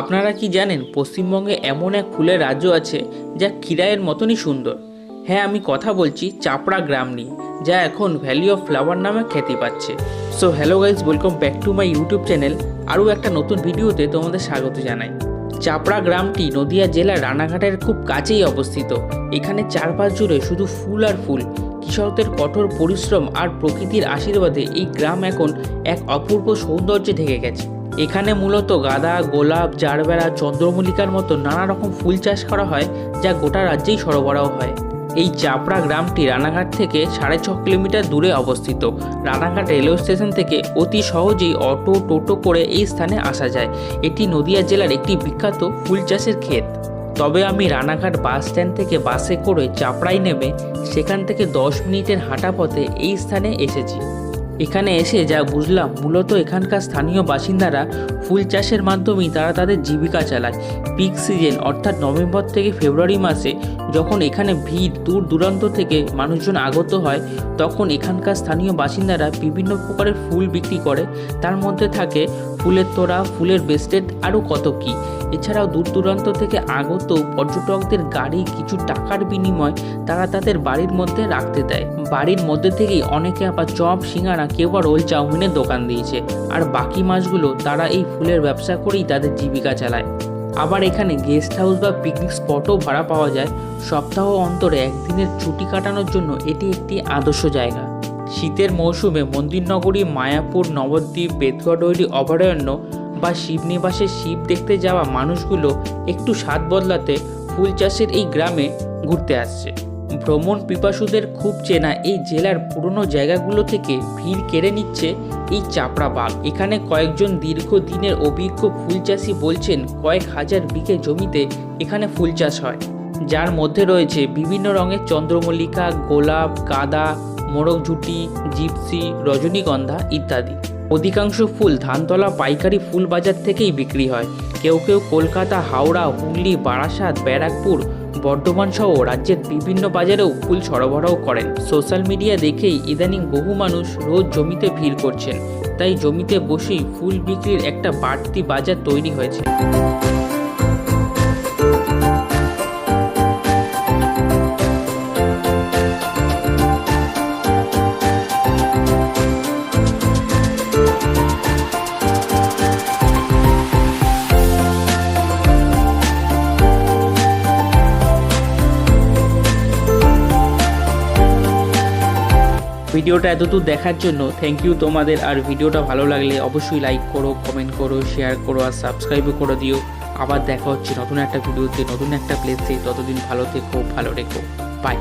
আপনারা কি জানেন পশ্চিমবঙ্গে এমন এক ফুলের রাজ্য আছে যা কিরায়ের মতনই সুন্দর? হ্যাঁ আমি কথা বলছি চাপড়া গ্রাম নিয়ে, যা এখন ভ্যালি অফ ফ্লাওয়ার নামে খ্যাতি পাচ্ছে। So hello guys welcome back to my YouTube channel আরও একটা নতুন ভিডিওতে তোমাদের স্বাগত জানাই। চাপড়া গ্রামটি নদিয়া জেলার রানাঘাটের খুব কাছেই অবস্থিত। এখানে চারপাশ জুড়ে শুধু ফুল আর ফুল। কৃষকদের কঠোর পরিশ্রম আর প্রকৃতির আশীর্বাদে এই গ্রাম এখন এক অপূর্ব সৌন্দর্যে ঢেকে গেছে। এখানে মূলত গাঁদা, গোলাপ, জারবেরা, চন্দ্রমল্লিকার মতো নানা রকম ফুল চাষ করা হয় যা গোটা রাজ্যেই সরবরাহ হয়। এই চাপড়া গ্রামটি রানাঘাট থেকে সাড়ে ছ কিলোমিটার দূরে অবস্থিত। রানাঘাট রেলওয়ে স্টেশন থেকে অতি সহজেই অটো, টোটো করে এই স্থানে আসা যায়। এটি নদিয়া জেলার একটি বিখ্যাত ফুল চাষের ক্ষেত। তবে আমি রানাঘাট বাস স্ট্যান্ড থেকে বাসে করে চাপড়াই নেমে সেখান থেকে দশ মিনিটের হাঁটা পথে এই স্থানে এসেছি। এখানে এসে যা বুঝলাম, মূলত এখানকার স্থানীয় বাসিন্দারা ফুল চাষের মাধ্যমেই তারা তাদের জীবিকা চালায়। পিক সিজন অর্থাৎ নভেম্বর থেকে ফেব্রুয়ারি মাসে যখন এখানে ভিড় দূর দূরান্ত থেকে মানুষজন আগত হয়, তখন এখানকার স্থানীয় বাসিন্দারা বিভিন্ন প্রকারের ফুল বিক্রি করে। তার মধ্যে থাকে ফুলের তোড়া, ফুলের বেস্টেড আরও কত কী। এছাড়াও দূর দূরান্ত থেকে আগত পর্যটকদের গাড়ি কিছু টাকার বিনিময় তারা তাদের বাড়ির মধ্যে রাখতে দেয়। বাড়ির মধ্যে থেকেই অনেকে আবার চপ, সিঙ্গারা, কেউ বা রোল চাউমিনের দোকান দিয়েছে। আর বাকি মাছগুলো তারা এই ফুলের ব্যবসা করেই তাদের জীবিকা চালায়। আবার এখানে গেস্ট হাউস বা পিকনিক স্পটও ভাড়া পাওয়া যায়। সপ্তাহ অন্তরে একদিনের ছুটি কাটানোর জন্য এটি একটি আদর্শ জায়গা। শীতের মৌসুমে মন্দিরনগরী, মায়াপুর, নবদ্বীপ বেতগড়ডৈরি অভয়ারণ্য বা শিবনিবাসে শিব দেখতে যাওয়া মানুষগুলো একটু স্বাদ বদলাতে ফুল চাষের এই গ্রামে ঘুরতে আসছে। ভ্রমণ পিপাসুদের খুব চেনা এই জেলার পুরনো জায়গাগুলো থেকে ভিড় কেড়ে নিচ্ছে এই চাপড়া বাগ এখানে কয়েকজন দীর্ঘদিনের অভিজ্ঞ ফুল চাষি বলছেন, কয়েক হাজার বিঘে জমিতে এখানে ফুল চাষ হয়। যার মধ্যে রয়েছে বিভিন্ন রঙের চন্দ্রমল্লিকা, গোলাপ, গাঁদা, মোরগঝুটি, জিপসি, রজনীগন্ধা ইত্যাদি। অধিকাংশ ফুল ধানতলা পাইকারি ফুল বাজার থেকেই বিক্রি হয়। কেউ কেউ কলকাতা, হাওড়া, হুগলি, বারাসাত, ব্যারাকপুর বর্ধমান সহ রাজ্যের বিভিন্ন বাজারেও ফুল সরবরাহ করেন। সোশ্যাল মিডিয়া দেখেই ইদানিং বহু মানুষ রোজ জমিতে ভিড় করছেন। তাই জমিতে বসেই ফুল বিক্রির একটা বাড়তি বাজার তৈরি হয়েছে। ভিডিওটা এতদূর দেখার জন্য থ্যাংক ইউ তোমাদের। আর ভিডিওটা ভালো লাগলে অবশ্যই লাইক করো কমেন্ট করো শেয়ার করো আর সাবস্ক্রাইবও করে দিও। আবার দেখা হচ্ছে নতুন একটা ভিডিওতে, নতুন একটা প্লেসে ততদিন ভালো থেকো, ভালো রেখো। বাই